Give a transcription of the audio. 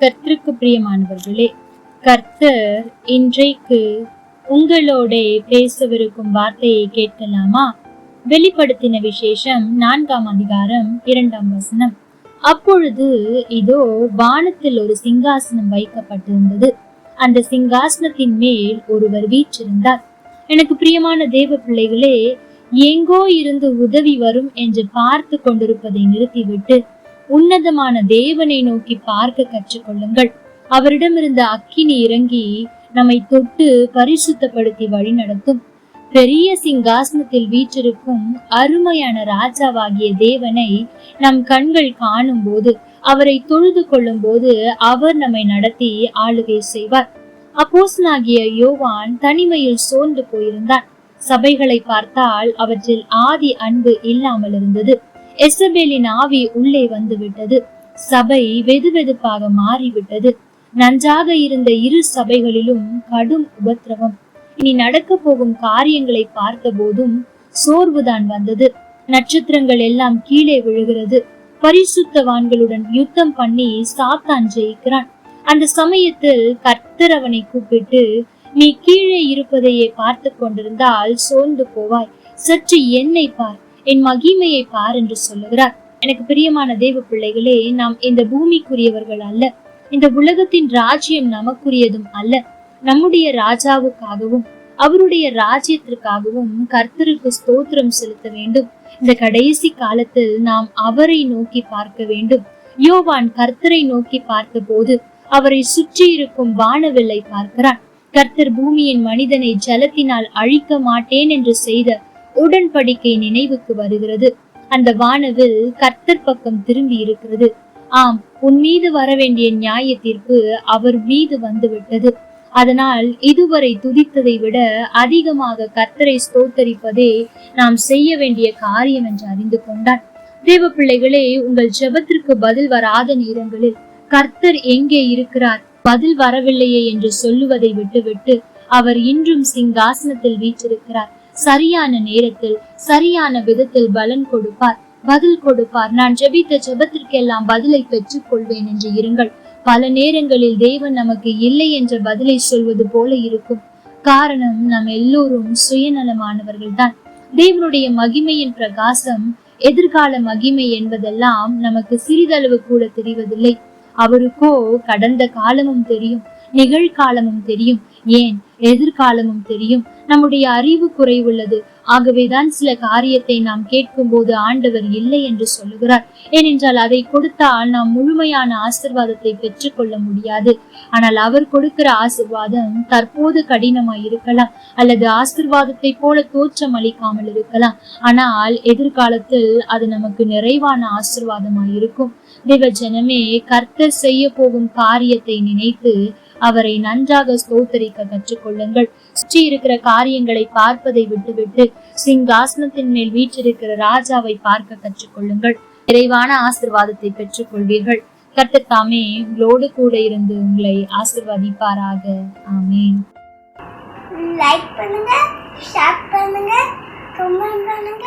கர்த்தருக்கு பிரியமானவர்களே கர்த்தர் இன்றைக்கு உங்களோட பேசவிருக்கும் வார்த்தையை கேட்கலாமா? வெளிப்படுத்தின விசேஷம் நான்காம் அதிகாரம் இரண்டாம் வசனம். அப்பொழுது இதோ வானத்தில் ஒரு சிங்காசனம் வைக்கப்பட்டிருந்தது. அந்த சிங்காசனத்தின் மேல் ஒருவர் வீற்றிருந்தார். எனக்கு பிரியமான தேவ பிள்ளைகளே எங்கோ இருந்து உதவி வரும் என்று பார்த்து கொண்டிருப்பதை நிறுத்திவிட்டு உன்னதமான தேவனை நோக்கி பார்க்க கற்றுக்கொள்ளுங்கள். அவரிடமிருந்த அக்கினி இறங்கி நம்மை தொட்டு பரிசுத்தப்படுத்தி வழி நடத்தும். பெரிய சிங்காசனத்தில் வீற்றிருக்கும் அருமையான ராஜாவாகிய தேவனை நம் கண்கள் காணும் போது அவரை தொழுது கொள்ளும் போது அவர் நம்மை நடத்தி ஆளுகை செய்வார். அப்போசனாகிய யோவான் தனிமையில் சோர்ந்து போயிருந்தான். சபைகளை பார்த்தால் அவற்றில் ஆதி அன்பு இல்லாமல் இருந்தது எசபேலின் ஆவி உள்ளே வந்து விட்டது சபை வெதுவெதுப்பாக மாறிவிட்டது. நன்றாக இருந்த இரு சபைகளிலும் கடும் உபத்திரவம். இனி நடக்க போகும் காரியங்களை பார்த்த போதும் சோர்வுதான் வந்தது. நட்சத்திரங்கள் எல்லாம் கீழே விழுகிறது. பரிசுத்தவான்களுடன் யுத்தம் பண்ணி சாத்தான் ஜெயிக்கிறான். அந்த சமயத்தில் கர்த்தர் அவனை கூப்பிட்டு நீ கீழே இருப்பதையே பார்த்து கொண்டிருந்தால் சோர்ந்து போவாய். சற்று என்னை பார். என் மகிமையை பார் என்று சொல்லுகிறார். எனக்கு பிரியமான தேவ பிள்ளைகளே நாம் இந்த பூமிக்குரியவர்கள் அல்ல. இந்த உலகத்தின் ராஜ்யம் நமக்குரியதும் அல்ல. நம்முடைய ராஜாவுக்காகவும் அவருடைய ராஜ்யத்திற்காகவும் கர்த்தருக்கு ஸ்தோத்திரம் செலுத்த வேண்டும். இந்த கடைசி காலத்தில் நாம் அவரை நோக்கி பார்க்க வேண்டும். யோவான் கர்த்தரை நோக்கி பார்த்தபோது அவரை சுற்றி இருக்கும் வானவில்லை பார்க்கிறான். கர்த்தர் பூமியின் மனிதனை ஜலத்தினால் அழிக்க மாட்டேன் என்று செய்த உடன்படிக்கை நினைவுக்கு வருகிறது. அந்த வானவில் கர்த்தர் பக்கம் திரும்பி இருக்கிறது. ஆம் உன் மீது வரவேண்டிய நியாய தீர்ப்பு அவர் மீது வந்துவிட்டது. அதனால் இதுவரை துதித்ததை விட அதிகமாக கர்த்தரை ஸ்தோத்தரிப்பதே நாம் செய்ய வேண்டிய காரியம் என்று அறிந்து கொண்டான். தேவ பிள்ளைகளே உங்கள் ஜெபத்திற்கு பதில் வராத நேரங்களில் கர்த்தர் எங்கே இருக்கிறார்? பதில் வரவில்லையே என்று சொல்லுவதை விட்டுவிட்டு அவர் இன்றும் சிங்காசனத்தில் வீற்றிருக்கிறார். சரியான நேரத்தில் சரியான விதத்தில் பலன் கொடுப்பார். பதில் கொடுப்பார். நான் ஜெபித்த ஜெபத்திற்கெல்லாம் பதிலை பெற்றுக் கொள்வேன் என்று இருங்கள். பல நேரங்களில் தேவன் நமக்கு இல்லை என்ற பதிலை சொல்வது போல இருக்கும். காரணம் நாம் எல்லோரும் சுயநலமானவர்கள் தான் தேவனுடைய மகிமையின் பிரகாசம் எதிர்கால மகிமை என்பதெல்லாம் நமக்கு சிறிதளவு கூட தெரிவதில்லை. அவருக்கோ கடந்த காலமும் தெரியும் நிகழ்காலமும் தெரியும். ஏன்? எதிர்காலமும் தெரியும். நம்முடைய அறிவு குறைவுள்ளது. ஆகவேதான் சில காரியத்தை நாம் கேட்கும் போது ஆண்டவர் இல்லை என்று சொல்லுகிறார். ஏனென்றால் அதை கொடுத்தால் நாம் முழுமையான ஆசிர்வாதத்தை பெற்றுக்கொள்ள முடியாது. ஆனால் அவர் கொடுக்கிற ஆசிர்வாதம் தற்போது கடினமாய் இருக்கலாம் அல்லது ஆசிர்வாதத்தை போல தோற்றம் அளிக்காமல் இருக்கலாம். ஆனால் எதிர்காலத்தில் அது நமக்கு நிறைவான ஆசிர்வாதமாய் இருக்கும் தேவ ஜனமே கர்த்தர் செய்ய போகும் காரியத்தை நினைத்து அவரை நன்றாக ஸ்தோத்தரிக்க கற்றுக்கொள்ளுங்கள். சுற்றி இருக்கிற காரியங்களை பார்ப்பதை விட்டுவிட்டு சிங்காசனத்தின் மேல் வீற்றிருக்கிற ராஜாவை பார்க்க கற்றுக்கொள்ளுங்கள். நிறைவான ஆசிர்வாதத்தை பெற்றுக் கொள்வீர்கள் கட்டத்தாமே உங்களோடு கூட இருந்து உங்களை ஆசிர்வதிப்பாராக. ஆமேன். லைக் பண்ணுங்க ஷேர் பண்ணுங்க கமெண்ட் பண்ணுங்க.